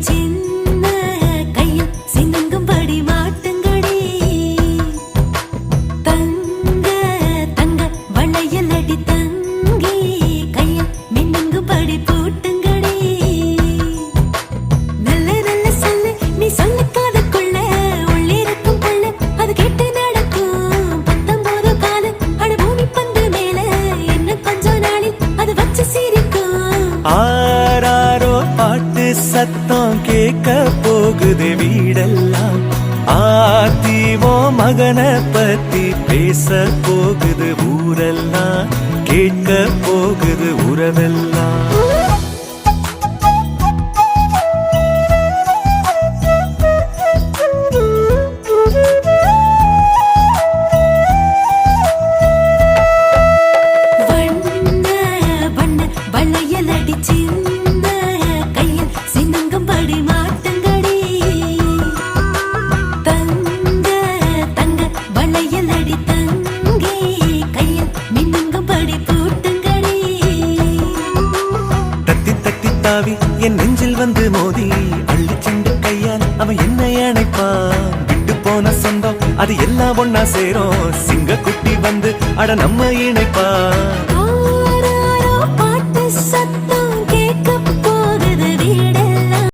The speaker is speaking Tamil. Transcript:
今 சத்தம் கேட்க போகுது வீடெல்லாம். ஆத்திவோ மகனை பத்தி பேச போகுது ஊரெல்லாம். கேட்க போகுது உறவெல்லாம். வண்ண வண்ண வளையல் அடிச்சு பாவி என் நெஞ்சில் வந்து மோதி அள்ளி செண்டு கையால் அவன் என்னை அணைப்பான். விட்டு போன சொந்தம் அது எல்லாம் ஒன்னா சேரும். சிங்க குட்டி வந்து அட நம்ம இணைப்பான்.